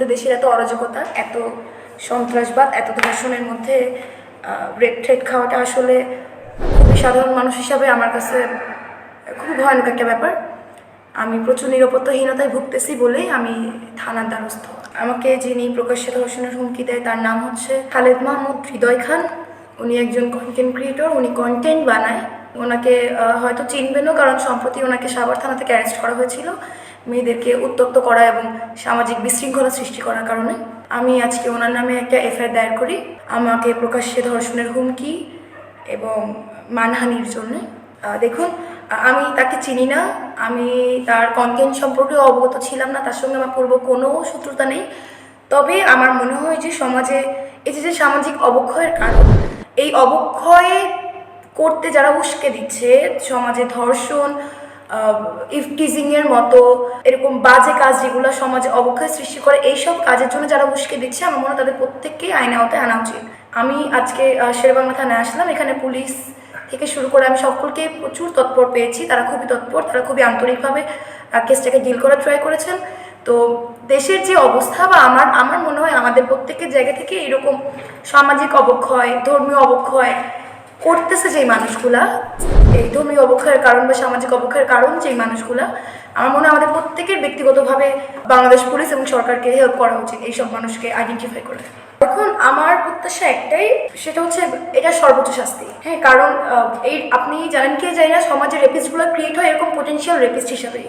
মধ্যে দেশের এত অরাজকতা, এত সন্ত্রাসবাদ, এত ধর্ষণের মধ্যে রেড ট্রেড খাওয়াটা আসলে খুবই সাধারণ মানুষ হিসাবে আমার কাছে খুব ভয়ানক একটা ব্যাপার। আমি প্রচুর নিরাপত্তাহীনতায় ভুগতেছি বলেই আমি থানার দ্বারস্থ। আমাকে যিনি প্রকাশ্যে ধর্ষণের হুমকি দেয় তার নাম হচ্ছে খালেদ মাহমুদ হৃদয় খান। উনি একজন কন্টেন্ট ক্রিয়েটর উনি কন্টেন্ট বানায়। ওনাকে হয়তো চিনবেনও কারণ সম্প্রতি ওনাকে সাভার থানা থেকে অ্যারেস্ট করা হয়েছিল। মেয়েদেরকে উত্তক্ত করা এবং সামাজিক বিশৃঙ্খলা সৃষ্টি করার কারণে আমি আজকে ওনার নামে একটা এফআইআর দায়ের করি। আমাকে প্রকাশ্যে ধর্ষণের হুমকি এবং মানহানির জন্য। দেখুন আমি তাকে চিনি না, আমি তার কন্টেন্ট সম্পর্কে অবগত ছিলাম না, তার সঙ্গে আমার পূর্ব কোনো শত্রুতা নেই। তবে আমার মনে হয় যে সমাজে এই যে সামাজিক অবক্ষয়ের কারণ, এই অবক্ষয় করতে যারা উস্কে দিচ্ছে সমাজে ধর্ষণ ইফটিজিংয়ের মতো এরকম বাজে কাজ যেগুলো সমাজে অবক্ষয় সৃষ্টি করে, এইসব কাজের জন্য যারা উস্কে দিচ্ছে, আমার মনে হয় তাদের প্রত্যেককেই আইনে আওতায় আনা উচিত। আমি আজকে শেরবাংলা থানায় আসলাম, এখানে পুলিশ থেকে শুরু করে আমি সকলকে প্রচুর তৎপর পেয়েছি। তারা খুবই তৎপর, তারা খুবই আন্তরিকভাবে কেসটাকে ডিল করার ট্রাই করেছেন। তো দেশের যে অবস্থা বা আমার আমার মনে হয় আমাদের প্রত্যেকের জায়গা থেকে এরকম সামাজিক অবক্ষয়, ধর্মীয় অবক্ষয় করতেছে যেই মানুষগুলা। এই ধর্মীয় অবক্ষয়ের কারণ বা সামাজিক অবক্ষয়ের কারণ যেই মানুষগুলো, আমার মনে হয় আমাদের প্রত্যেকের ব্যক্তিগতভাবে বাংলাদেশ পুলিশ এবং সরকারকে হেল্প করা উচিত এইসব মানুষকে আইডেন্টিফাই করে। এখন আমার প্রত্যাশা একটাই, সেটা হচ্ছে এটা সর্বোচ্চ শাস্তি। হ্যাঁ কারণ এই আপনি জানেন কি জানি না সমাজের রেপিস্টগুলো ক্রিয়েট হয় এরকম পোটেন্সিয়াল রেপিস্ট হিসাবেই।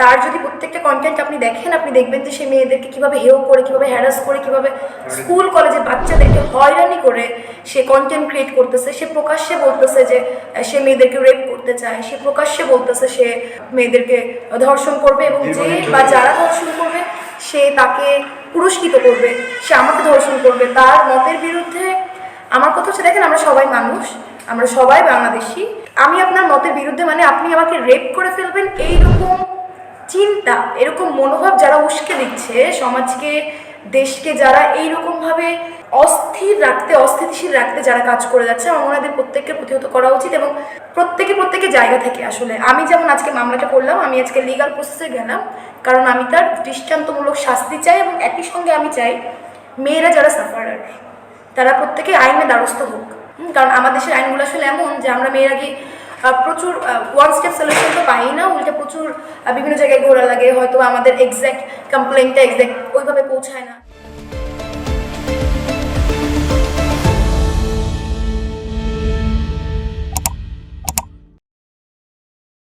তার যদি প্রত্যেকটা কন্টেন্ট আপনি দেখেন আপনি দেখবেন যে সে মেয়েদেরকে কীভাবে হেও করে কীভাবে হ্যারাস করে কীভাবে স্কুল কলেজে বাচ্চাদেরকে হয়রানি করে সে কন্টেন্ট ক্রিয়েট করতেছে। সে প্রকাশ্যে বলতেছে যে সে মেয়েদেরকে রেপ করতে চায়। সে প্রকাশ্যে বলতেছে সে মেয়েদেরকে ধর্ষণ করবে এবং যে বা যারা ধর্ষণ করবে সে তাকে পুরস্কৃত করবে সে আমাকে ধর্ষণ করবে। তার মতের বিরুদ্ধে আমার কথা হচ্ছে দেখেন আমরা সবাই মানুষ আমরা সবাই বাংলাদেশি। আমি আপনার মতের বিরুদ্ধে মানে আপনি আমাকে রেপ করে ফেলবেন এইরকম চিন্তা এরকম মনোভাব যারা উস্কে দিচ্ছে সমাজকে, দেশকে যারা এইরকম ভাবে অস্থির রাখতে, অস্থিতিশীল রাখতে যারা কাজ করে যাচ্ছে, আমার এদের প্রত্যেককে প্রতিহত করা উচিত এবং প্রত্যেকে প্রত্যেকের জায়গা থেকে আসলে। আমি যেমন আজকে মামলাটা করলাম, আমি আজকে লিগাল প্রসেসে গেলাম, কারণ আমি তার দৃষ্টান্তমূলক শাস্তি চাই এবং একই সঙ্গে আমি চাই মেয়েরা যারা সাফারার তারা প্রত্যেকে আইনে দ্বারস্থ হোক। কারণ আমাদের দেশের আইনগুলো আসলে এমন যে আমরা মেয়েরা গিয়ে প্রচুর ওয়ান স্টেপ সলিউশন তো পাই না, উল্টে প্রচুর বিভিন্ন জায়গায় ঘোরা লাগে, হয়তো আমাদের এক্স্যাক্ট কমপ্লেনটা এক্স্যাক্ট ওইভাবে পৌঁছায় না।